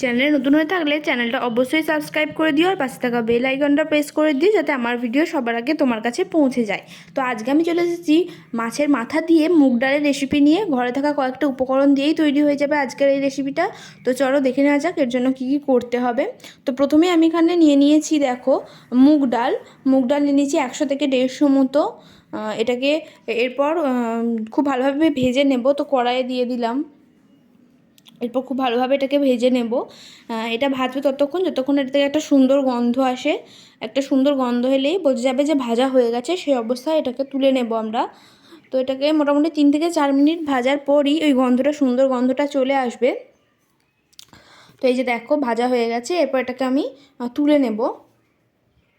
চ্যানেলে নতুন হয়ে থাকলে চ্যানেলটা অবশ্যই সাবস্ক্রাইব করে দিও আর পাশে থাকা বেল আইকনটা প্রেস করে দিও যাতে আমার ভিডিও সবার আগে তোমার কাছে পৌঁছে যায়। তো আজকে আমি চলে এসেছি মাছের মাথা দিয়ে মুগ ডালের রেসিপি নিয়ে। ঘরে থাকা কয়েকটা উপকরণ দিয়েই তৈরি হয়ে যাবে আজকের এই রেসিপিটা তো চলো দেখে নেওয়া যাক এর জন্য কী কী করতে হবে। তো প্রথমে আমি এখানে নিয়ে নিয়েছি দেখো মুগ ডাল। মুগ ডাল নিয়ে নিয়েছি একশো থেকে দেড়শো মতো। এটাকে এরপর খুব ভালোভাবে ভেজে নেব। তো কড়াইয়ে দিয়ে দিলাম। এরপর খুব ভালোভাবে এটাকে ভেজে নেব। এটা ভাজবে ততক্ষণ, যতক্ষণ এটা থেকে একটা সুন্দর গন্ধ আসে, একটা সুন্দর গন্ধ হলেই বোঝা যাবে যে ভাজা হয়ে গেছে, সেই অবস্থায় এটাকে তুলে নেব আমরা। তো এটাকে মোটামুটি তিন থেকে চার মিনিট ভাজার পরই ওই গন্ধটা, সুন্দর গন্ধটা চলে আসবে। তো এই যে দেখো, ভাজা হয়ে গেছে, এরপর এটাকে আমি তুলে নেব।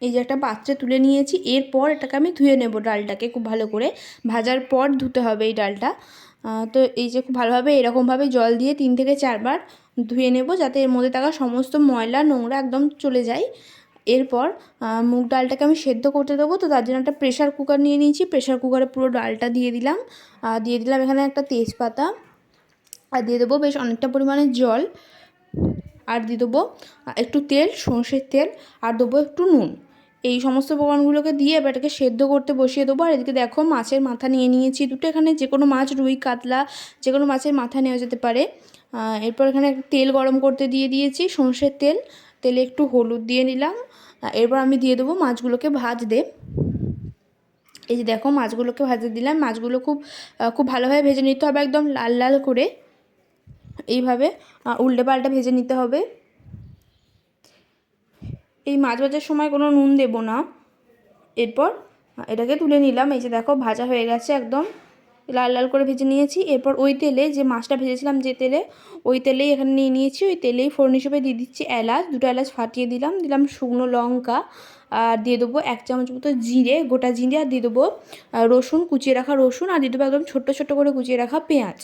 এই যে একটা পাত্রে তুলে নিয়েছি, এরপর এটাকে আমি ধুয়ে নেব ডালটাকে খুব ভালো করে। ভাজার পর ধুতে হবে এই ডালটা। তো এই যে খুব ভালোভাবে এরকমভাবে জল দিয়ে তিন থেকে চারবার ধুয়ে নেব যাতে এর মধ্যে থাকা সমস্ত ময়লা, নোংরা একদম চলে যায়। এরপর মুগ ডালটাকে আমি সেদ্ধ করতে দেবো। তো তার জন্য একটা প্রেশার কুকার নিয়ে নিয়েছি। প্রেশার কুকারে পুরো ডালটা দিয়ে দিলাম। দিয়ে দিলাম এখানে একটা তেজপাতা। আর দিয়ে দেবো বেশ অনেকটা পরিমাণে জল। আর দিয়ে দেবো একটু তেল, সর্ষের তেল। আর দেবো একটু নুন। এই সমস্ত উপকরণগুলোকে দিয়ে এবার এটাকে সেদ্ধ করতে বসিয়ে দেবো। আর এদিকে দেখো মাছের মাথা নিয়ে নিয়েছি। দুটো এখানে যে কোনো মাছ, রুই, কাতলা, যে কোনো মাছের মাথা নেওয়া যেতে পারে। এরপর এখানে তেল গরম করতে দিয়ে দিয়েছি, সর্ষের তেল। তেলে একটু হলুদ দিয়ে নিলাম। এরপর আমি দিয়ে দেবো মাছগুলোকে ভাজতে। এই যে দেখো মাছগুলোকে ভাজতে দিলাম। মাছগুলো খুব খুব ভালোভাবে ভেজে নিতে হবে একদম লাল লাল করে। এইভাবে উল্টে পাল্টে ভেজে নিতে হবে। এই মাছ ভাজার সময় কোনো নুন দেব না। এরপর এটাকে তুলে নিলাম। এই যে দেখো, ভাজা হয়ে গেছে একদম। লাল লাল করে ভেজে নিয়েছি। এরপর ওই তেলে যে মাছটা ভেজেছিলাম যে তেলে, ওই তেলেই এখানে নিয়ে নিয়েছি। ওই তেলেই ফোড়ন হিসেবে দিয়ে দিচ্ছি এলাচ। দুটো এলাচ ফাটিয়ে দিলাম। দিলাম শুকনো লঙ্কা। আর দিয়ে দেবো এক চামচ মতো জিরে, গোটা জিরে, আর দিয়ে দেবো রসুন, কুচিয়ে রাখা রসুন। আর দিয়ে দেবো একদম ছোট্ট ছোট্ট করে কুচিয়ে রাখা পেঁয়াজ।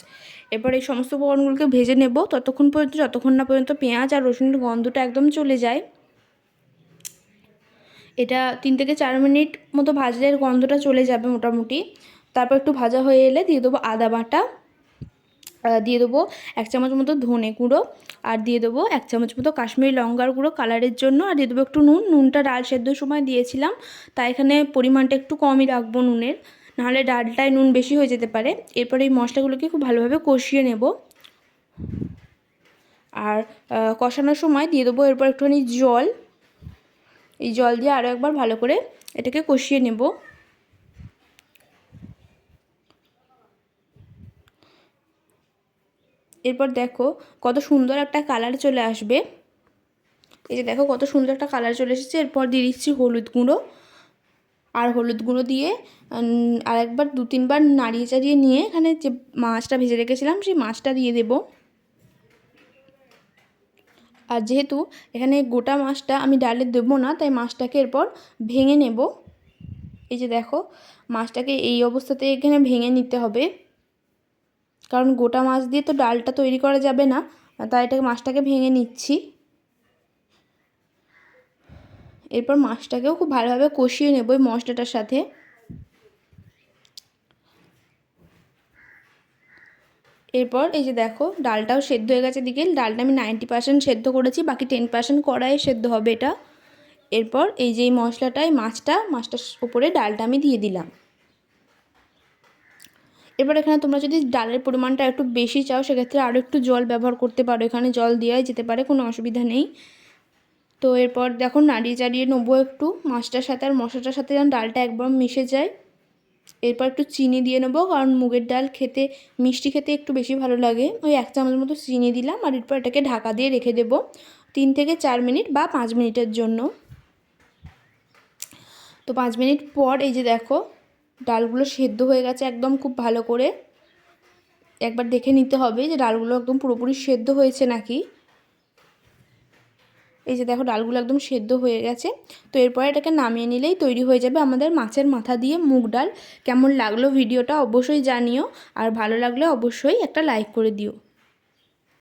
এরপর এই সমস্ত উপকরণগুলোকে ভেজে নেব। ততক্ষণ পর্যন্ত, যতক্ষণ না পর্যন্ত পেঁয়াজ আর রসুনের গন্ধটা একদম চলে যায়। এটা তিন থেকে চার মিনিট মতো ভাজলে গন্ধটা চলে যাবে মোটামুটি। তারপর একটু ভাজা হয়ে এলে দিয়ে দেবো আদা বাটা দিয়ে দেবো এক চামচ মতো ধনে গুঁড়ো, আর দিয়ে দেবো এক চামচ মতো কাশ্মীরি লঙ্কার গুঁড়ো কালারের জন্য, আর দিয়ে দেবো একটু নুন। নুনটা ডাল সেদ্ধর সময় দিয়েছিলাম, তাই এখানে পরিমাণটা একটু কমই রাখব নুনের। নাহলে ডালটায় নুন বেশি হয়ে যেতে পারে। এরপর এই মশলাগুলোকে খুব ভালোভাবে কষিয়ে নেব। আর কষানোর সময় দিয়ে দেবো এরপর একটুখানি জল। এই জল দিয়ে আরও একবার ভালো করে এটাকে কষিয়ে নেব। এরপর দেখো কত সুন্দর একটা কালার চলে আসবে। এই যে দেখো কত সুন্দর একটা কালার চলে এসেছে। এরপর দিয়ে দিচ্ছি হলুদ গুঁড়ো। আর হলুদ গুঁড়ো দিয়ে আর একবার দু তিনবার নাড়িয়ে চাড়িয়ে নিয়ে এখানে যে মাছটা ভেজে রেখেছিলাম, সেই মাছটা দিয়ে দেবো। আর যেহেতু এখানে গোটা মাছটা আমি ডালে দেবো না, তাই মাছটাকে এরপর ভেঙে নেব। এই যে দেখো, মাছটাকে এই অবস্থাতে এখানে ভেঙে নিতে হবে। কারণ গোটা মাছ দিয়ে তো ডালটা তৈরি করা যাবে না, তাই এটাকে মাছটাকে ভেঙে নিচ্ছি। এরপর মাছটাকেও খুব ভালোভাবে কষিয়ে নেব এই মশলাটার সাথে। এরপর এই যে দেখো, ডালটাও সেদ্ধ হয়ে গেছে দিকে ডালটা আমি নাইনটি পার্সেন্ট সেদ্ধ করেছি, বাকি টেন পার্সেন্ট কড়াইয়ে সেদ্ধ হবে এটা। এরপর এই যে মশলাটায় মাছটা, মাছটার উপরে ডালটা আমি দিয়ে দিলাম। এরপর এখানে তোমরা যদি ডালের পরিমাণটা একটু বেশি চাও, সেক্ষেত্রে আরও একটু জল ব্যবহার করতে পারো। এখানে জল দেওয়াই যেতে পারে, কোনো অসুবিধা নেই। তো এরপর দেখো, নাড়িয়ে চাড়িয়ে নেব একটু। মাছটার সাথে আর মশলাটার সাথে যেন ডালটা একবার মিশে যায়। এরপর একটু চিনি দিয়ে নেব, কারণ মুগের ডাল খেতে, মিষ্টি খেতে একটু বেশি ভালো লাগে। ওই এক চামচ মতো চিনি দিলাম আর এরপর এটাকে ঢাকা দিয়ে রেখে দেবো তিন থেকে চার মিনিট বা পাঁচ মিনিটের জন্য। তো পাঁচ মিনিট পর এই যে দেখো, ডালগুলো সেদ্ধ হয়ে গেছে একদম খুব ভালো করে। একবার দেখে নিতে হবে যে ডালগুলো একদম পুরোপুরি সেদ্ধ হয়েছে নাকি। এই যে দেখো ডালগুলো একদম সেদ্ধ হয়ে গেছে। তো এরপর এটাকে নামিয়ে নিলেই তৈরি হয়ে যাবে আমাদের মাছের মাথা দিয়ে মুগ ডাল। কেমন লাগল ভিডিওটা অবশ্যই জানিও। আর ভালো লাগলে অবশ্যই একটা লাইক করে দিও।